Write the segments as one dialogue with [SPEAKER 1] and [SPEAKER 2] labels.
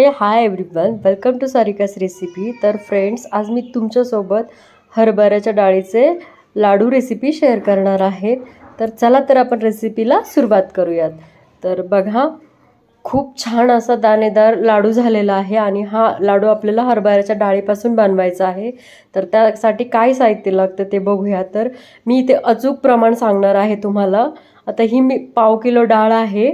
[SPEAKER 1] Hey hi everyone welcome to Sarika's recipe तर friends आज मी तुमच्यासोबत हरभऱ्याच्या डाळीचे लाडू रेसिपी शेअर करणार आहे. तर चला तर आपण रेसिपीला सुरुवात करूयात. तर बघा खूप छान असा दाणेदार लाडू झालेला आहे आणि हा लाडू आपल्याला हरभऱ्याच्या डाळीपासून बनवायचा आहे. तर त्यासाठी काय साहित्य लागतं ते बघूया. तर मी इथे अचूक प्रमाण सांगणार आहे तुम्हाला. आता ही मी पाव किलो डाळ आहे.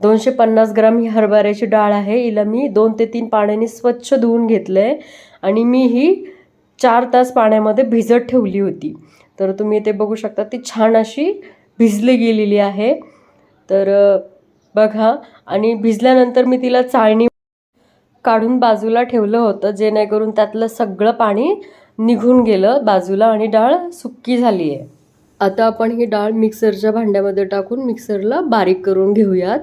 [SPEAKER 1] दोनशे पन्नास ग्राम ही हरभऱ्याची डाळ आहे. हिला मी दोन ते तीन पाण्याने स्वच्छ धुवून घेतलं आहे आणि मी ही चार तास पाण्यामध्ये भिजत ठेवली होती. तर तुम्ही ते बघू शकता ती छान अशी भिजली गेलेली आहे. तर बघा आणि भिजल्यानंतर मी तिला चाळणी काढून बाजूला ठेवलं होतं जेणेकरून त्यातलं सगळं पाणी निघून गेलं बाजूला आणि डाळ सुक्की झाली आहे. आता आपण ही डाळ मिक्सरच्या भांड्यामध्ये टाकून मिक्सरला बारीक करून घेऊयात.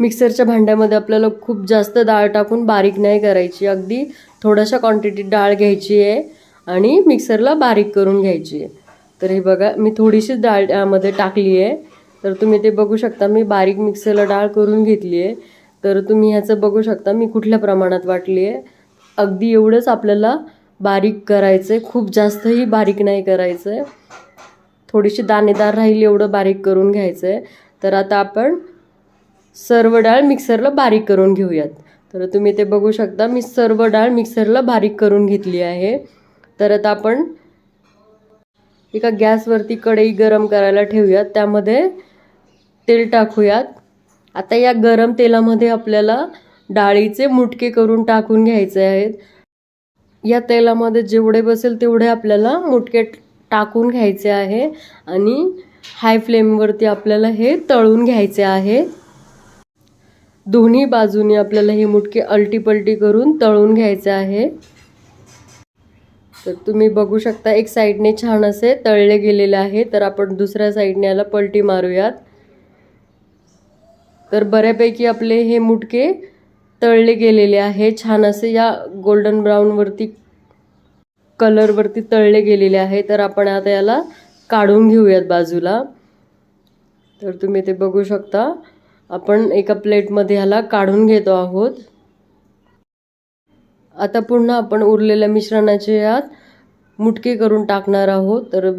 [SPEAKER 1] मिक्सरच्या भांड्यामध्ये आपल्याला खूप जास्त डाळ टाकून बारीक नाही करायची. अगदी थोड्याशा क्वांटिटीत डाळ घ्यायची आहे आणि मिक्सरला बारीक करून घ्यायची आहे. तर हे बघा मी थोडीशीच डाळ यामध्ये टाकली आहे. तर तुम्ही ते बघू शकता मी बारीक मिक्सरला डाळ करून घेतली आहे. तर तुम्ही ह्याचं बघू शकता मी कुठल्या प्रमाणात वाटली आहे. अगदी एवढंच आपल्याला बारीक करायचं आहे खूप जास्तही बारीक नाही करायचं आहे थोडीशी दाणेदार राहील एवढं बारीक करून घ्यायचं आहे तर आता आपण सर्व डाळ मिक्सरला बारीक करून घेऊयात. तर तुम्ही ते बघू शकता मी सर्व डाळ मिक्सरला बारीक करून घेतली आहे. तर आता आपण एका गॅसवरती कढई गरम करायला ठेवूयात त्यामध्ये तेल टाकूयात. आता या गरम तेलामध्ये आपल्याला डाळीचे मुटके करून टाकून घ्यायचे आहेत. या तेलामध्ये जेवढे बसेल तेवढे आपल्याला मुटके टाकून घ्यायचे आहे आणि हाय फ्लेमवरती आपल्याला हे तळून घ्यायचे आहे. दोन्ही बाजूने आपल्याला हे मुटके अलटीपलटी करून तळून घ्यायचे आहे. तर तुम्ही बघू शकता एक साईडने छान असे तळले गेलेले आहे. तर आपण दुसऱ्या साईडने याला पलटी मारूयात. तर बऱ्यापैकी आपले हे मुटके तळले गेलेले आहे. छान असे या गोल्डन ब्राऊनवरती कलरवरती तळले गेलेले आहे. तर आपण आता याला काढून घेऊयात बाजूला. तर तुम्ही ते बघू शकता. आपण एका प्लेटमध्ये ह्याला काढून घेतो आहोत. आता पुन्हा आपण उरलेल्या मिश्रणाचे यात मुटके करून टाकणार आहोत. तर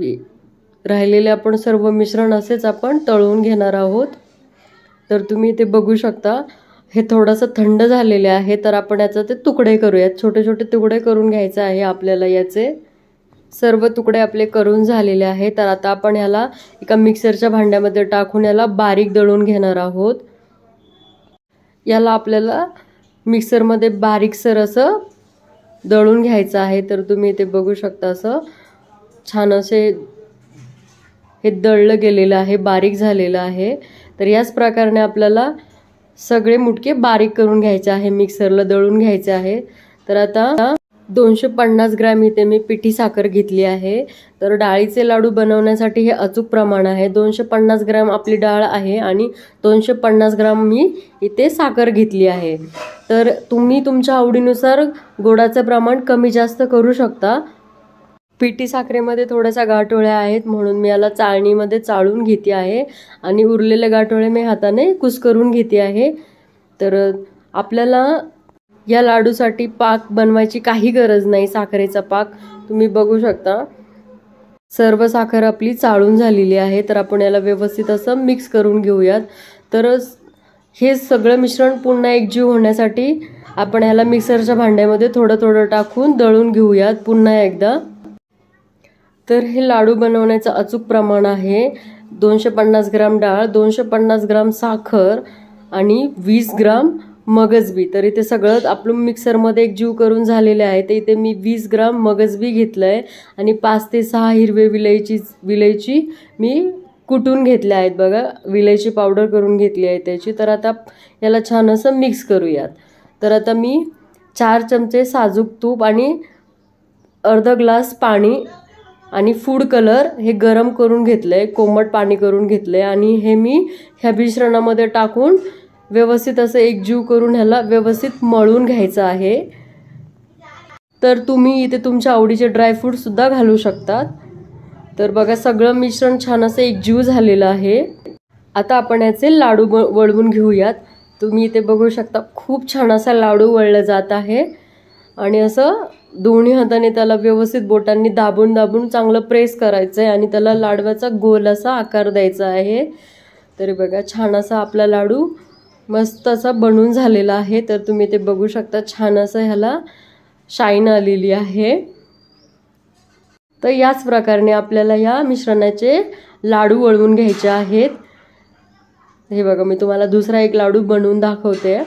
[SPEAKER 1] राहिलेले आपण सर्व मिश्रण असेच आपण तळून घेणार आहोत. तर तुम्ही ते बघू शकता हे थोडंसं थंड झालेले आहे. तर आपण याचं ते तुकडे करूयात. छोटे छोटे तुकडे करून घ्यायचे आहे आपल्याला याचे. सर्व तुकडे आपले करून झालेले आहेत. तर आता आपण ह्याला एका मिक्सरच्या भांड्यामध्ये टाकून याला बारीक दळून घेणार आहोत. याला आपल्याला मिक्सरमध्ये बारीकसर असं दळून घ्यायचं आहे. तर तुम्ही ते बघू शकता असं छान असे हे दळलं गेलेलं आहे बारीक झालेलं आहे. तर याच प्रकारे आपल्याला सगळे मुटके बारीक करून घ्यायचे आहे मिक्सरला दळून घ्यायचे आहे. तर आता दोनशे पन्नास ग्रॅम इथे मी पिठी साखर घेतली आहे. तर डाळीचे लाडू बनवण्यासाठी हे अचूक प्रमाण आहे. दोनशे पन्नास ग्रॅम आपली डाळ आहे आणि दोनशे पन्नास ग्राम मी इथे साखर घेतली आहे. तर तुम्ही तुमच्या आवडीनुसार गोडाचं प्रमाण कमी जास्त करू शकता. पिठी साखरेमध्ये थोड्याशा गाठोळ्या आहेत म्हणून मी याला चाळणीमध्ये चाळून घेते आहे आणि उरलेले गाठोळे मी हाताने कुस्करून घेते आहे. तर आपल्याला या लाडूसाठी पाक बनवायची काही गरज नाही साखरेचा पाक. तुम्ही बघू शकता. सर्व साखर आपली चाळून झालेली आहे तर आपण याला व्यवस्थित असं मिक्स करून घेऊयात. तर हे सगळं मिश्रण पुन्हा एकजीव होण्यासाठी आपण ह्याला मिक्सरच्या भांड्यामध्ये थोडं थोडं टाकून दळून घेऊयात पुन्हा एकदा. तर हे लाडू बनवण्याचं अचूक प्रमाण आहे. दोनशे पन्नास ग्राम डाळ दोनशे पन्नास ग्राम साखर आणि वीस ग्राम मगजबी तर इथे सगळं आपलं मिक्सरमध्ये एक जीव करून झालेले आहे. तर इथे मी वीस ग्राम मगजबी घेतलं आहे आणि पाच ते सहा हिरवे विलायची विलयची मी कुटून घेतल्या आहेत बघा. विलयची पावडर करून घेतली आहे त्याची. तर आता याला छान असं मिक्स करूयात. तर आता मी चार चमचे साजूक तूप आणि अर्धा ग्लास पाणी आणि फूड कलर हे गरम करून घेतलं आहे कोमट पाणी करून घेतलं आहे आणि हे मी ह्या मिश्रणामध्ये टाकून व्यवस्थित असं एकजीव करून ह्याला व्यवस्थित मळून घ्यायचं आहे. तर तुम्ही इथे तुमच्या आवडीचे ड्रायफ्रूटसुद्धा घालू शकतात. तर बघा सगळं मिश्रण छान असं एकजीव झालेलं आहे. आता आपण याचे लाडू ब वळवून घेऊयात. तुम्ही इथे बघू शकता खूप छान असा लाडू वळला जात आहे. आणि असं दोन्ही हाताने त्याला व्यवस्थित बोटांनी दाबून दाबून चांगलं प्रेस करायचं आहे आणि त्याला लाडवाचा गोल असा आकार द्यायचा आहे. तरी बघा छान असा आपला लाडू मस्त असा बनून झालेला आहे. तर तुम्ही ते बघू शकता. छान असं ह्याला शाईन आलेली आहे. तर याच प्रकारे आपल्याला या मिश्रणाचे लाडू वळवून घ्यायचे आहेत. हे बघा मी तुम्हाला दुसरा एक लाडू बनवून दाखवते.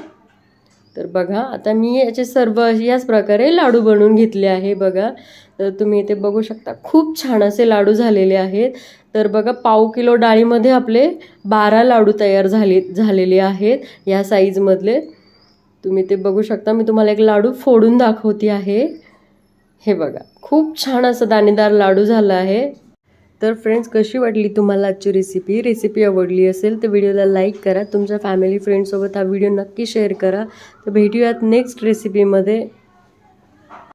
[SPEAKER 1] तर बघा आता मी याचे सर्व याच प्रकारे लाडू बनवून घेतले आहे बघा. तर तुम्ही इथे बघू शकता खूप छान असे लाडू झालेले आहेत. तर बघा पाव किलो डाळीमध्ये आपले बारा लाडू तयार झाले झालेले आहेत या साईजमधले तुम्ही ते बघू शकता मी तुम्हाला एक लाडू फोडून दाखवते आहे. हे बघा खूप छान असं दाणेदार लाडू झाला आहे. तर फ्रेंड्स कशी वाटली तुम्हाला आजची रेसिपी रेसिपी आवडली असेल तर व्हिडिओला लाईक करा. तुमच्या फॅमिली फ्रेंडसोबत हा व्हिडिओ नक्की शेअर करा. तर भेटूयात नेक्स्ट रेसिपीमध्ये